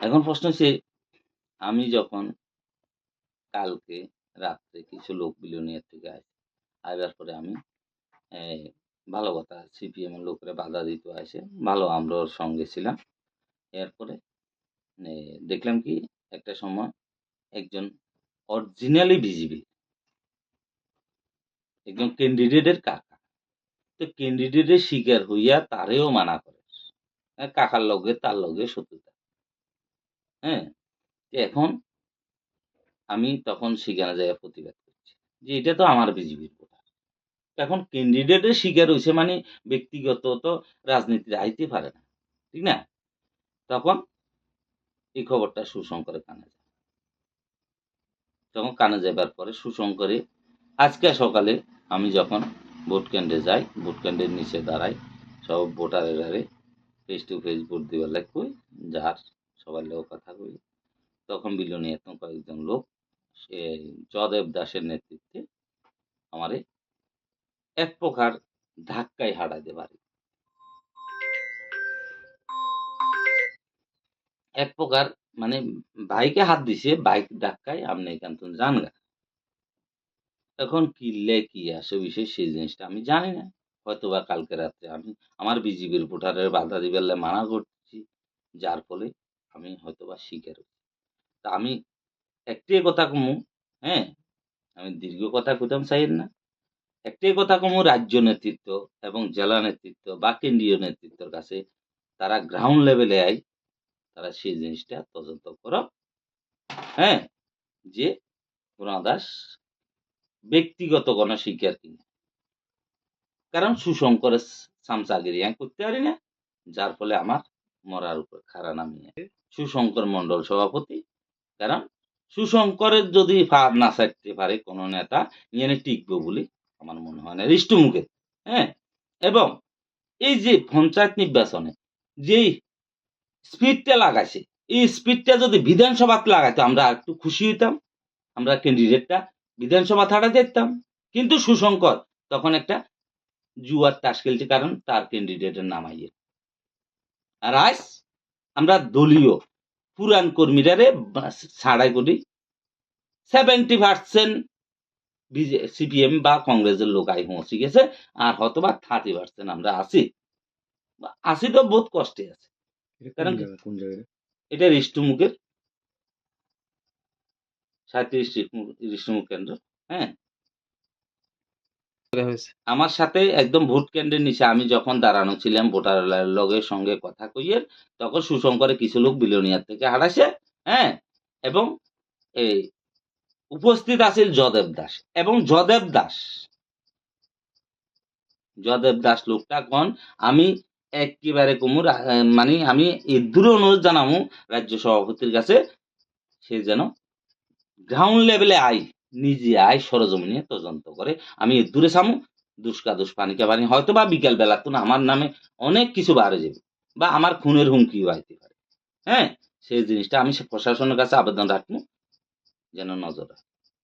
এখন প্রশ্ন হচ্ছে, আমি যখন কালকে রাত্রে কিছু লোক বিলোনিয়ার থেকে আসে আইবার পরে আমি ভালো কথা সিপিএম লোকরা বাধা দিত আসে, ভালো আমরা ওর সঙ্গে ছিলাম, এরপরে দেখলাম কি, একটা সময় একজন অরিজিনালি বিজিবি একজন ক্যান্ডিডেটের কাকা। তো ক্যান্ডিডেটের শিকার হইয়া তারেও মানা করে কাকার লগে তার লগে শত্রুতা। হ্যাঁ? এখন আমি তখন সেখানে যাই প্রতিবাদ করছি। যে এটা তো আমার বিজেপির ভোটার এখন ক্যান্ডিডেটের শিকার হয়েছে মানে ব্যক্তিগত তো রাজনীতিতে আইতে পারে না, ঠিক না? তখন এই খবরটা সুশঙ্করে কানে যায়। তখন কানে যাবার পরে সুশঙ্করে, আজকে সকালে আমি যখন ভোট কেন্দ্রে যাই, ভোট কেন্দ্রের নিচে দাঁড়াই, সব ভোটারের ফেস টু ফেস ভোট দিবার লাগ কই যার সবার লোক কথা কই তখন বিলনি এত কয়েকজন লোক, সে জয়দেব দাসের নেতৃত্বে আমারে এক প্রকার ধাক্কায় হারাইতে পারে। এক প্রকার মানে বাইকে হাত দিছে বাইক ধাক্কায় আপনি এখান থেকে যান গা এখন কিনলে কি আসে বিষয় সেই জিনিসটা আমি জানি না। হয়তো বা কালকে রাত্রে আমি আমার বিজিবির ভোটারের বাধা দিবেলে মানা করছি, যার ফলে আমি হয়তো বা শিকার তা আমি একটাই কথা কমু হ্যাঁ? আমি দীর্ঘ কথা কইতাম চাইেন না। একটাই কথা কমু রাজ্য নেতৃত্ব এবং জেলা নেতৃত্ব বা কেন্দ্রীয় নেতৃত্বের কাছে তারা গ্রাউন্ড লেভেলে আই, তারা সেই জিনিসটা তদন্ত কর হ্যাঁ? যে গুণা দাস ব্যক্তিগত কোনো শিকার কিনা কারণ সুশঙ্করের সামসাগিরি করতে পারি না, যার ফলে আমার মরার উপর খাড়া নামিয়ে সুশঙ্কর মন্ডল সভাপতি। কারণ সুশঙ্করের যদি ফাঁদ না ছাড়তে পারে কোনো নেতা নিয়ে টিকবো বলে আমার মনে হয় না। হৃষ্ট মুখে হ্যাঁ? এবং এই যে পঞ্চায়েত নির্বাচনে যেই স্পিডটা লাগাইছে, এই স্পিডটা যদি বিধানসভাতে লাগাইতো, আমরা একটু খুশি হইতাম, আমরা ক্যান্ডিডেটটা বিধানসভা থাড়া দেখতাম। কিন্তু সুশঙ্কর তখন একটা জুয়ার তাস খেলছে, কারণ তার ক্যান্ডিডেটের নাম আইয়ে আর আজ আমরা দলীয় পুরান কর্মীরারে ছাড়াই করি সেভেন্টি পার্সেন্ট সিপিএম বা কংগ্রেসের লোক আই পৌঁছে গেছে আর হয়তোবা থার্টি পার্সেন্ট আমরা আছি। আছি তো বহুত কষ্টে আছে। কারণ এটা রিষ্টুমুখের সাঁত্রিশ রিষ্টুমুখ কেন্দ্র হ্যাঁ? আমার সাথে একদম ভোট কেন্দ্রের নিচে আমি যখন দাঁড়ানো ছিলাম ভোটার লগের সঙ্গে কথা কইয়ের তখন সুশঙ্করে কিছু লোক বিলোনিয়ার থেকে হারাইছে হ্যাঁ? এবং এই উপস্থিত আছিল জদেব দাস। এবং জদেব দাস জদেব দাস লোকটা কোন আমি একেবারে কুমুর মানে আমি এদূরে অনুরোধ জানামু রাজ্য সভাপতির কাছে, সে যেন গ্রাউন্ড লেভেলে আই নিজে আয় সরজমিনে তদন্ত করে। আমি দূরে সামু দুষ্কা দুষ পানিকা পানি হয়তো বা বিকেল বেলা তো আমার নামে অনেক কিছু বাড়ে যাবে বা আমার খুনের হুমকিও আইতে পারে হ্যাঁ? সেই জিনিসটা আমি প্রশাসনের কাছে আবেদন রাখব, যেন নজর রাখে।